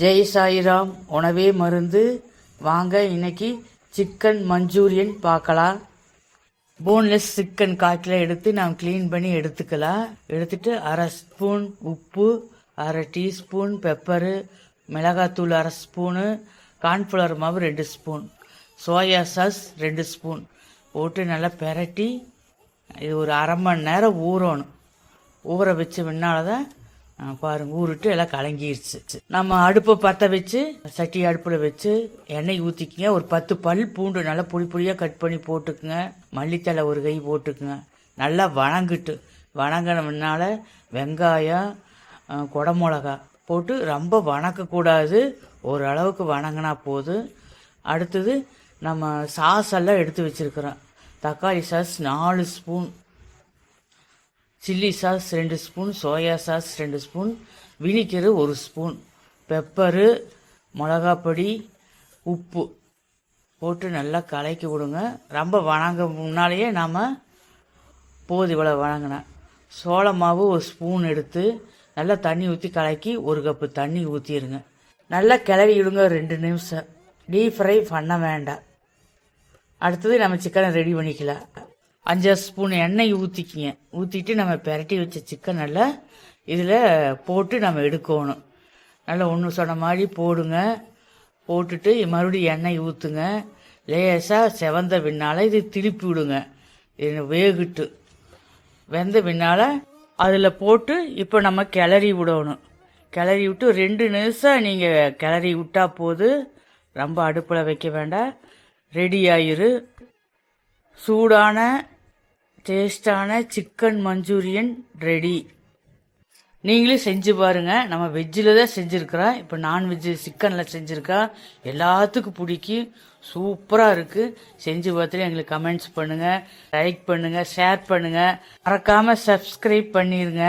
ஜெய் சாய்ராம் உணவே மருந்து. வாங்க இன்னைக்கு சிக்கன் மஞ்சூரியன் பார்க்கலாம். போன்லெஸ் சிக்கன் காய்ச்சல எடுத்து நாம் க்ளீன் பண்ணி எடுத்துக்கலாம். எடுத்துட்டு அரை ஸ்பூன் உப்பு அரை டீஸ்பூன் பெப்பரு மிளகாத்தூள் அரை ஸ்பூனு கார்ன்ஃப்ளவர் மாவு ரெண்டு ஸ்பூன் சோயா சாஸ் ரெண்டு ஸ்பூன் போட்டு நல்லா பெரட்டி இது ஒரு அரை மணி நேரம் ஊறணும். ஊற வச்சு முன்னால்தான் பாருங்க ஊருட்டு எல்லாம் கலங்கிருச்சு. நம்ம அடுப்பை பற்ற வச்சு சட்டி அடுப்பில் வச்சு எண்ணெய் ஊற்றிக்குங்க ஒரு பத்து பல் பூண்டு நல்லா பொடி பொடியாக கட் பண்ணி போட்டுக்குங்க. மல்லித்தலை ஒரு கை போட்டுக்குங்க. நல்லா வணங்கிட்டு வணங்கின வெங்காயம் குடமிளகா போட்டு ரொம்ப வணக்கக்கூடாது. ஓரளவுக்கு வணங்கினா போதும் அடுத்தது நம்ம சாஸ் எல்லாம் எடுத்து வச்சுருக்குறோம். தக்காளி சாஸ் நாலு ஸ்பூன். சில்லி சாஸ் ரெண்டு ஸ்பூன் சோயா சாஸ் ரெண்டு ஸ்பூன் வினிகரு ஒரு ஸ்பூன். பெப்பரு மிளகாப்பொடி உப்பு போட்டு நல்லா கலக்கி விடுங்க. ரொம்ப வணங்க முன்னாலேயே நாம் போது இவ்வளோ வணங்கினேன் சோள மாவு ஒரு ஸ்பூன் எடுத்து நல்லா தண்ணி ஊற்றி கலக்கி ஒரு கப்பு தண்ணி ஊற்றிடுங்க நல்லா கிளறி விடுங்க ரெண்டு நிமிஷம். டீப் ஃப்ரை பண்ண வேண்டாம். அடுத்தது நம்ம சிக்கனை ரெடி பண்ணிக்கலாம். அஞ்சாறு ஸ்பூன் எண்ணெய் ஊற்றிக்கிங்க ஊற்றிட்டு நம்ம பெரட்டி வச்ச சிக்கன் நல்லா இதில் போட்டு நம்ம எடுக்கணும். நல்லா ஒன்று சொன்ன மாதிரி போடுங்க. போட்டுட்டு மறுபடியும் எண்ணெய் ஊற்றுங்க லேசாக செவந்த பின்னால் இது திருப்பி விடுங்க. இது வேகிட்டு. வெந்த பின்னால் அதில் போட்டு இப்போ நம்ம கிளறி விடணும். கிளறி விட்டு ரெண்டு நிமிஷம் நீங்கள் கிளறி விட்டா போது ரொம்ப அடுப்பில் வைக்க வேண்டாம். ரெடி ஆயிரு. சூடான டேஸ்டான சிக்கன் மஞ்சூரியன் ரெடி நீங்களும் செஞ்சு பாருங்க. நம்ம வெஜ்ஜில் தான் செஞ்சுருக்குறோம் இப்போ நான்வெஜ் சிக்கனில் செஞ்சுருக்கா. எல்லாத்துக்கும் பிடிக்கும் சூப்பராக இருக்குது செஞ்சு பார்த்துட்டு எங்களுக்கு கமெண்ட்ஸ் பண்ணுங்கள் லைக் பண்ணுங்கள் ஷேர் பண்ணுங்கள் மறக்காமல் சப்ஸ்கிரைப் பண்ணிடுங்க